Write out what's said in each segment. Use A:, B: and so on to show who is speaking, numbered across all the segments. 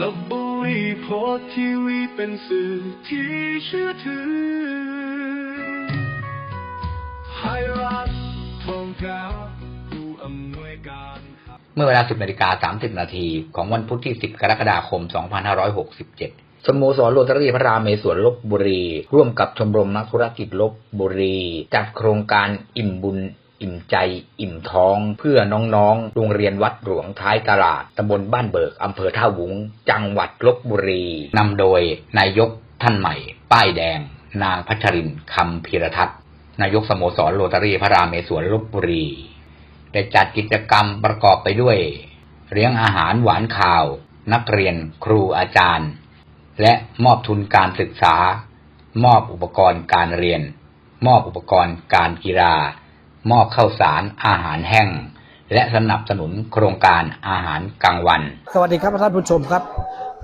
A: ลบบุรีโพสทีวีเป็นสื่อที่เชื่อถือไทยรัฐทองกาผู้อำนวยการ
B: เมื่อเวลา 10นาฬิกา30 นาทีของวันพุธที่ 10 กรกฎาคม 2567สโมสรโรตารีพระรามเมศวรลบบุรี ร่วมกับชมรมนักธุรกิจลบบุรี จัดโครงการอิ่มบุญ อิ่มใจ อิ่มท้อง เพื่อน้องๆ โรงเรียนวัดหลวงท้ายตลาดตำบลบ้านเบิกอำเภอท่าวุง จังหวัดลบบุรีนำโดยนายกท่านใหม่ ป้ายแดง นางพัชรินคำพีรทัศน์นายกสโมสรโรตารี่พระรามเมศวรลบบุรีได้จัดกิจกรรมประกอบไปด้วย เลี้ยงอาหารหวานข่าว นักเรียนครูอาจารย์ และมอบทุนการศึกษา มอบอุปกรณ์การเรียน มอบอุปกรณ์การกีฬา มอบข้าวสารอาหารแห้ง และสนับสนุนโครงการอาหารกลางวัน
C: สวัสดีครับท่านผู้ชมครับ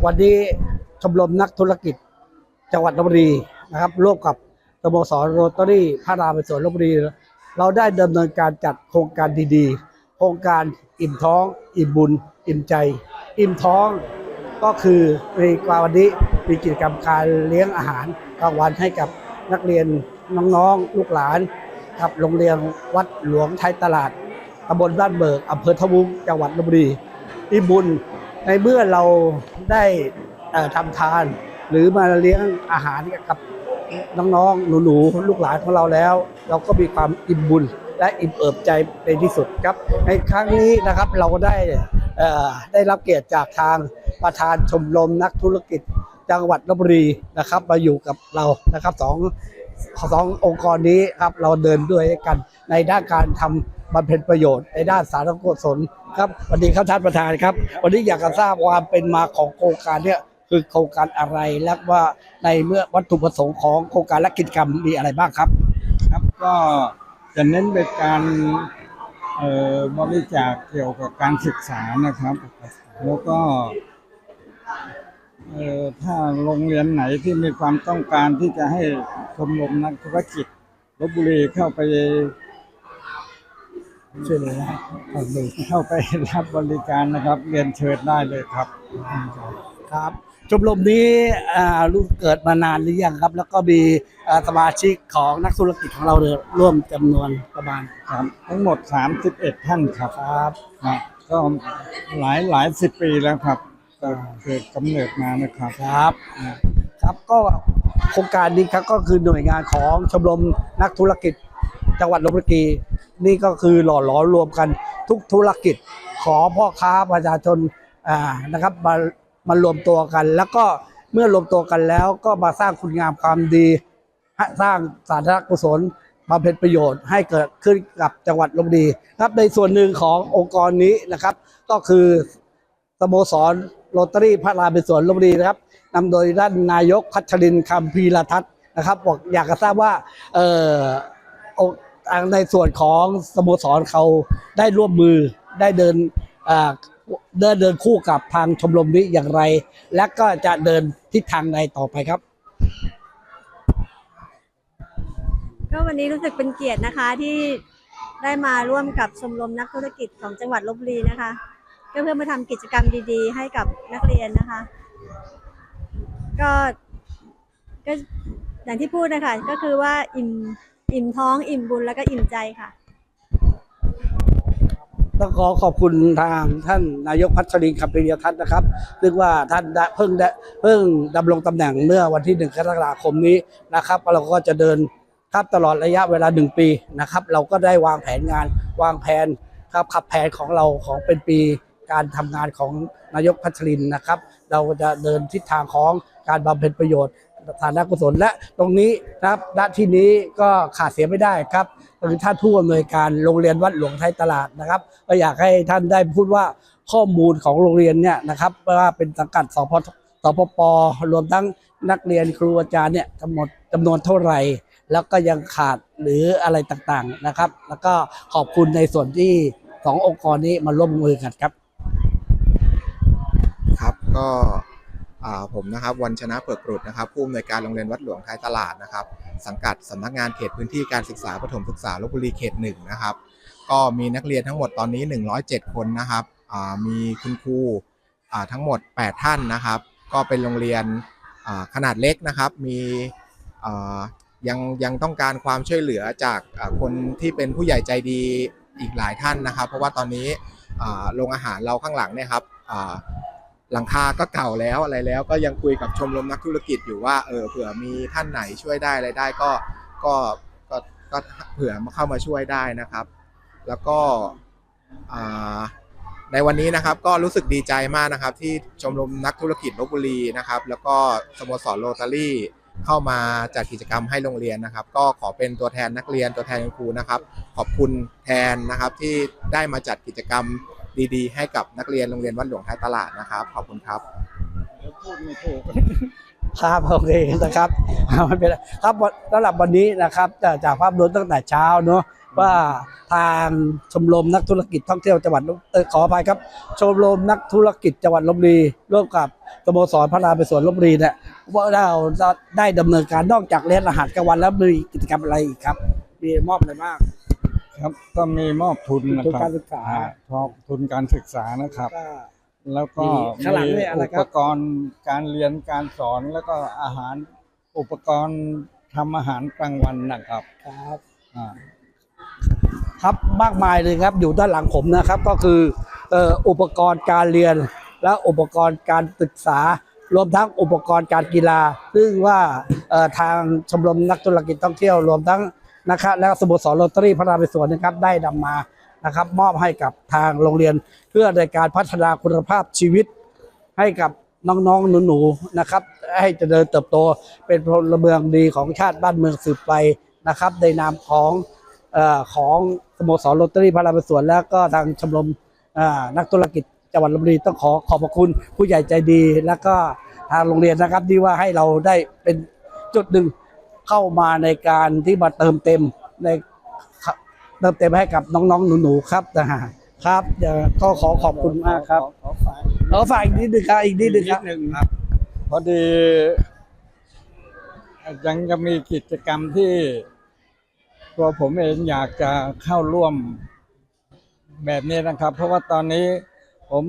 C: วันนี้ชมรมนักธุรกิจจังหวัดลบบุรีนะครับร่วมกับสโมสรโรตารี่พระรามสวนลบบุรี เราได้ดำเนินการจัดโครงการดีๆ โครงการอิ่มท้อง อิ่มบุญ อิ่มใจ อิ่มท้องก็คือในวันนี้มีกิจกรรมการเลี้ยงอาหารกลางวันให้กับนักเรียนน้องๆ ลูกหลาน ครับโรงเรียนวัดหลวงไทยตลาดตำบลบ้านเบิกอำเภอทวุ้งจังหวัดลบบุรีอิ่มบุญในเมื่อเราได้เอ่อทำทาน หรือมาเลี้ยงอาหารกับน้องๆหนูๆลูกหลานของเราแล้ว เราก็มีความอิ่มบุญและอิ่มเอิบใจในที่สุดครับ ในครั้งนี้นะครับเราก็ได้ได้รับเกียรติจากทางประธานชมรมนักธุรกิจจังหวัดลบบุรีนะครับ มาอยู่กับเรานะครับสอง สององค์กรนี้ครับเราเดินด้วยกันในด้านการทำบำเพ็ญประโยชน์ในด้านสาธารณกุศลครับวัสดีครับท่านประธานครับ วันนี้อยากจะทราบความเป็นมาของโครงการเนี่ยคือโครงการอะไรและว่าในเมื่อวัตถุประสงค์ของโครงการและกิจกรรมมีอะไรบ้างครับ
D: ครับก็จะเน้นไปการเอ่อบริจาคเกี่ยวกับการศึกษานะครับ แล้วก็ ถ้าโรงเรียนไหนที่มีความต้องการที่จะให้ชมรมนักธุรกิจลบบุรีเข้าไป
C: ช่วยเหลือครับ
D: เข้าไปรับบริการนะครับ เรียนเชิญได้เลยครับ
C: ครับชมรมนี้อ่ารู้เกิดมานานหรือยังครับ แล้วก็มีอ่าสมาชิกของนักธุรกิจของเราเนี่ยร่วมจำนวนประมาณ
D: ครับทั้งหมด 31 ท่านครับ
C: ครับ
D: ครับก็หลายหลายสิบปีแล้วครับ ก็เกิดกำเนิดมานะครับ
C: ครับครับก็โครงการนี้ครับก็คือหน่วยงานของชมรมนักธุรกิจจังหวัดลบบุรีนี่ก็คือหล่อหลอมรวมกันทุกธุรกิจขอพ่อค้าประชาชนอ่านะครับมามารวมตัวกัน แล้วก็เมื่อรวมตัวกันแล้วก็มาสร้างคุณงามความดีให้สร้างสาธารณกุศลบำเพ็ญประโยชน์ให้เกิดขึ้นกับจังหวัดลบบุรีครับในส่วนหนึ่งขององค์กรนี้นะครับ ก็คือ สโมสรโรตารี่พระรามเป็นสวนลบบุรีนะครับนำโดยด้านนายกพัชรินคำพีรทัศน์นะครับบอกอยากจะทราบว่าเอ่อในส่วนของสโมสรเขาได้ร่วมมือได้เดินเดินเดินคู่กับทางชมรมนี้อย่างไร และก็จะเดินทิศทางใดต่อไปครับ
E: ก็วันนี้รู้สึกเป็นเกียรตินะคะที่ได้มาร่วมกับชมรมนักธุรกิจของจังหวัดลบบุรีนะคะ เพื่อมาทำกิจกรรมดีๆ ให้กับนักเรียนนะคะ ก็ก็อย่างที่พูดนะคะก็คือว่าอิ่มอิ่มท้องอิ่มบุญแล้วก็อิ่มใจค่ะ
C: ต้องขอขอบคุณทางท่านนายกพัชรินทร์คำปิยทัศน์นะครับซึ่งว่าท่านเพิ่งได้เพิ่งดำรงตำแหน่งเมื่อวันที่หนึ่งกรกฎาคมนี้นะครับเราก็จะเดินครับตลอดระยะเวลาหนึ่งปีนะครับ เราก็ได้วางแผนงานวางแผนครับขับแผนของเราของเป็นปี การทำงานของนายกพัชรินนะครับ เราจะเดินทิศทางของการบำเพ็ญประโยชน์ฐานะกุศลและตรงนี้นะครับณที่นี้ก็ขาดเสียไม่ได้ครับคือท่านผู้อำนวยการโรงเรียนวัดหลวงไทยตลาดนะครับ ก็อยากให้ท่านได้พูดว่าข้อมูลของโรงเรียนเนี่ยนะครับว่าเป็นสังกัดสพสพปรวมทั้งนักเรียนครูอาจารย์เนี่ยทั้งหมดจำนวนเท่าไหร่แล้วก็ยังขาดหรืออะไรต่างๆนะครับ แล้วก็ขอบคุณในส่วนที่สององค์กรนี้มาร่วมมือกันครับ
F: ครับ ก็ผมนะครับวันชนะเปิดปรุดนะครับ ผู้อำนวยการโรงเรียนวัดหลวงท้ายตลาดนะครับ สังกัดสำนักงานเขตพื้นที่การศึกษาประถมศึกษาลบบุรีเขตหนึ่งนะครับ ก็มีนักเรียนทั้งหมดตอนนี้ 107 คนนะครับมีคุณครูทั้งหมด 8 ท่านนะครับ ก็เป็นโรงเรียนขนาดเล็กนะครับ มียังยังต้องการความช่วยเหลือจากคนที่เป็นผู้ใหญ่ใจดีอีกหลายท่านนะครับ เพราะว่าตอนนี้โรงอาหารเราข้างหลังเนี่ยครับ หลังคาก็เก่าแล้วอะไรแล้วก็ยังคุยกับชมรมนักธุรกิจอยู่ว่าเออเผื่อมีท่านไหนช่วยได้อะไรได้ก็ก็ก็ก็เผื่อมาเข้ามาช่วยได้นะครับ แล้วก็ในวันนี้นะครับก็รู้สึกดีใจมากนะครับ ที่ชมรมนักธุรกิจลบบุรีนะครับ แล้วก็สโมสรโรตารี่เข้ามาจัดกิจกรรมให้โรงเรียนนะครับ ก็ขอเป็นตัวแทนนักเรียนตัวแทนครูนะครับ ขอบคุณแทนนะครับที่ได้มาจัดกิจกรรม ดีๆ ให้กับนักเรียนโรงเรียนวัดหลวงท้ายตลาดนะครับ ขอบคุณครับ
D: พูดไม่ถูก
C: ครับโอเคนะครับไม่เป็นไรครับวันสำหรับวันนี้นะครับจากภาพรวมตั้งแต่เช้าเนอะว่าทางชมรมนักธุรกิจท่องเที่ยวจังหวัดลบเออขออภัยครับชมรมนักธุรกิจจังหวัดลบบุรีร่วมกับสโมสรพระรามไปสวนลบบุรีเนี่ยว่าเราได้ดำเนินการนอกจากเลี้ยงอาหารกลางวันแล้วมีกิจกรรมอะไรอีกครับ มีมอบอะไรบ้าง
D: ครับก็มีมอบทุนนะ
C: ทุน
D: ครับ
C: การศึกษา
D: อ่มอบทุนการศึกษานะครับ
C: ก็
D: แล้วก็
C: มีข้างหลัง
D: มี
C: นี่อะไร
D: อุ
C: ครับ
D: ปกรณ์การเรียนการสอนแล้วก็อาหารอุปกรณ์ทำอาหารกลางวันนะครับ
C: ครับ
D: อ่า
C: ครับมากมายเลยครับอยู่ด้านหลังผมนะครับก็คือเอ่ออุปกรณ์การเรียน และอุปกรณ์การศึกษา รวมทั้งอุปกรณ์การกีฬา ซึ่งว่าเอ่อทางชมรมนักธุรกิจท่องเที่ยว รวมทั้ง นะครับและสโมสรโรตารี่พระรามสวนนะครับได้นำมานะครับมอบให้กับทางโรงเรียนเพื่อในการพัฒนาคุณภาพชีวิต ให้กับน้องๆหนูๆนะครับ ให้เจริญเติบโตเป็นพลเมืองดีของชาติบ้านเมืองสืบไปนะครับ ในนามของเออของสโมสรโรตารี่พระรามสวน แล้วก็ทางชมรมเอ่อนักธุรกิจจังหวัดลบบุรีต้องขอขอบพระคุณผู้ใหญ่ใจดี แล้วก็ทางโรงเรียนนะครับที่ว่าให้เราได้เป็นจุดหนึ่ง เข้ามาในการที่มาเติมเต็มในเติมเต็มให้กับน้องๆ หนูๆครับนะฮะครับเดี๋ยวก็ขอขอบคุณมากครับ
D: ขอฝาก
C: ขอฝากอีกนิดหนึ่งครับอีกนิดหนึ่งครับ
D: นิดหนึ่งครับ พอดียังจะมีกิจกรรมที่ ตัวผมเองอยากจะเข้าร่วมแบบนี้นะครับ เพราะว่าตอนนี้ผม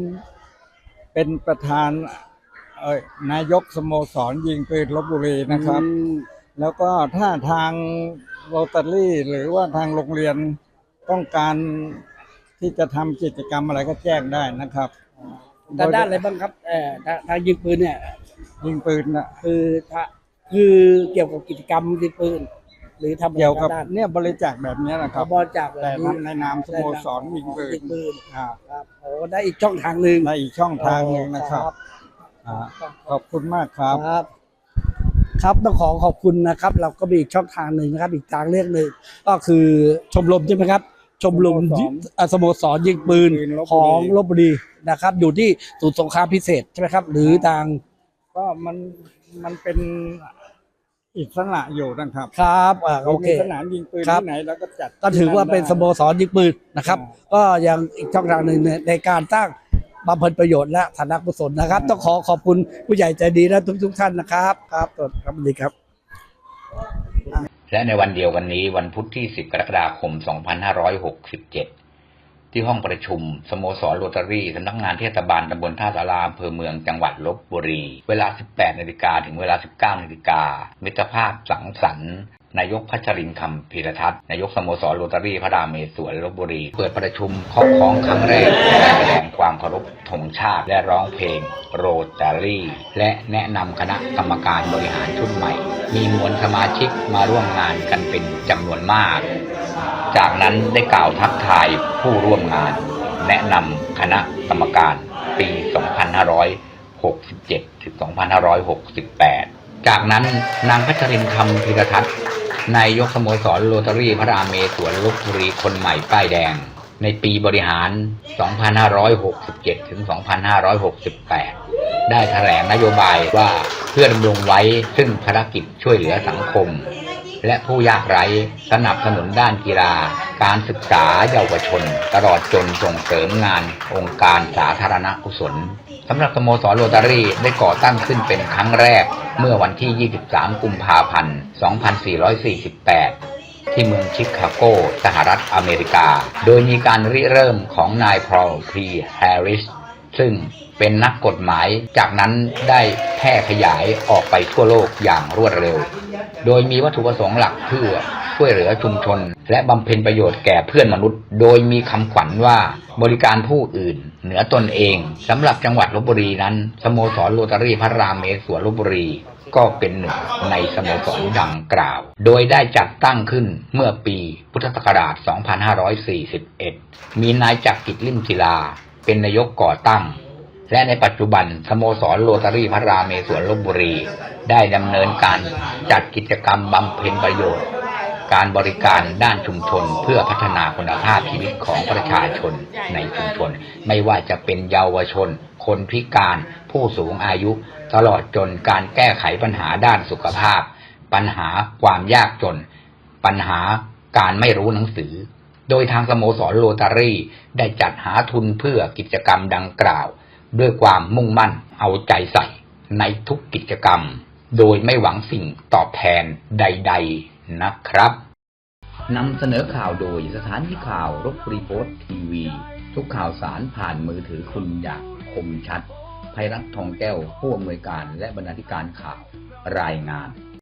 D: เป็นประธานเอ่อนายกสโมสรยิงปืนลบบุรีนะครับ แล้วก็ถ้าทางโรตารี่หรือว่าทางโรงเรียนต้องการที่จะทำกิจกรรมอะไรก็แจ้งได้นะครับ
C: แต่ด้านอะไรบ้างครับเอ่อถ้าถ้ายิงปืนเนี่ย
D: ยิงปืนนะ
C: คือถ้าคือเกี่ยวกับกิจกรรมยิงปืน หรือทำอะไร
D: เกี่ยวกับ
C: ด้าน
D: เนี่ยบริจาคแบบนี้นะค
C: ข
D: รั
C: อบบริจาคแบบ
D: แต่
C: นี้
D: ทำในนามสโมสรยิงปืน
C: ยิงปืน
D: อ่า
C: ครับโอ้ได้อีกช่องทางหนึ่ง
D: ในอีกช่องทางหนึ่งนะครับอ่าขอบคุณมากครับ
C: ครับ ครับต้องขอขอบคุณนะครับ เราก็มีอีกช่องทางหนึ่งนะครับ อีกทางเลือกหนึ่งก็คือชมรมใช่ไหมครับ ชมรม
D: สโมสร
C: อ่าสโมสรยิงปืน
D: ปืนลพบุรี
C: ของลบบุรีนะครับ อยู่ที่ศูนย์สงครามพิเศษใช่ไหมครับ หรือทาง
D: ก็มันมันเป็นอิสระอยู่นะครับ
C: ครับอ่าโอเค
D: มีสนามยิงปืน
C: ครับ
D: ที่ไหนแล้วก็จัด
C: ก็ถือว่าเป็นสโม
D: ที่
C: สรยิงปืนนะครับ
D: อ่า
C: ก็ยังอีกช่องทางหนึ่งในในการสร้าง บำเพ็ญประโยชน์และฐานะกุศลนะครับ ต้องขอขอบคุณผู้ใหญ่ใจดีและทุกๆท่านนะครับครับสวัสดีครับสวัสดีครับ
B: และในวันเดียวกันนี้วันพุธที่ 10 กรกฎาคม 2567 ที่ห้องประชุม สโมสรโรตารี่สำนักงานเทศบาลตำบลท่าสาราอำเภอเมืองจังหวัดลบบุรี เวลา 18 นาฬิกาถึงเวลา 19 นาฬิกามิตรภาพสังสรรค์ นายกพัชรินคำพีรทัศน์นายกสโมสรโรตารี่พระรามเมศวรลบบุรี เปิดประชุมเคาะของครั้งแรกแสดงความเคารพธงชาติและร้องเพลงโรตารี่ และแนะนำคณะกรรมการบริหารชุดใหม่ มีมวลสมาชิกมาร่วมงานกันเป็นจำนวนมาก จากนั้นได้กล่าวทักทายผู้ร่วมงาน แนะนำคณะกรรมการปี 2567 ถึง 2568 จากนั้นนางพัชรินคำพิรทัศน์ นายกสโมสรโรตารี่พระรามเมศวรลบบุรีคนใหม่ป้ายแดง ในปีบริหาร 2567 ถึง 2568 ได้แถลงนโยบายว่าเพื่อดำรงไว้ซึ่งภารกิจช่วยเหลือสังคม และผู้ยากไร้สนับสนุนด้านกีฬา การศึกษาเยาวชน ตลอดจนส่งเสริมงานองค์การสาธารณกุศลสำหรับสโมสรโรตารี่ได้ก่อตั้งขึ้นเป็นครั้งแรกเมื่อวันที่ 23 กุมภาพันธ์ 2448 ที่เมืองชิคาโก สหรัฐอเมริกา โดยมีการริเริ่มของนายพอลพีแฮร์ริสซึ่งเป็นนักกฎหมาย จากนั้นได้แพร่ขยายออกไปทั่วโลกอย่างรวดเร็ว โดยมีวัตถุประสงค์หลักเพื่อช่วยเหลือชุมชน และบำเพ็ญประโยชน์แก่เพื่อนมนุษย์ โดยมีคำขวัญว่าบริการผู้อื่น เหนือตนเองสำหรับจังหวัดลบบุรีนั้น สโมสรโรตารี่พระรามเมศวรลบบุรี ก็เป็นหนึ่งในสโมสรดังกล่าว โดยได้จัดตั้งขึ้นเมื่อปีพุทธศักราช 2541 มีนายจักรกิจลิมศิลา เป็นนายกก่อตั้ง และในปัจจุบันสโมสรโรตารี่พระรามเมศวรลบบุรี ได้ดำเนินการจัดกิจกรรมบำเพ็ญประโยชน์ การบริการด้านชุมชน เพื่อพัฒนาคุณภาพชีวิตของประชาชนในชุมชน ไม่ว่าจะเป็นเยาวชน คนพิการ ผู้สูงอายุ ตลอดจนการแก้ไขปัญหาด้านสุขภาพ ปัญหาความยากจน ปัญหาการไม่รู้หนังสือ โดยทางสโมสรโรตารี่ได้จัดหาทุนเพื่อกิจกรรมดังกล่าว ด้วยความมุ่งมั่นเอาใจใส่ในทุกกิจกรรม โดยไม่หวังสิ่งตอบแทนใด ๆนะครับนำเสนอข่าวโดยสถานีข่าวรบรีโพสทีวี ทุกข่าวสารผ่านมือถือคุณอย่างคมชัดภัยรัฐทองแก้วผู้อำนวยการและบรรณาธิการข่าวรายงาน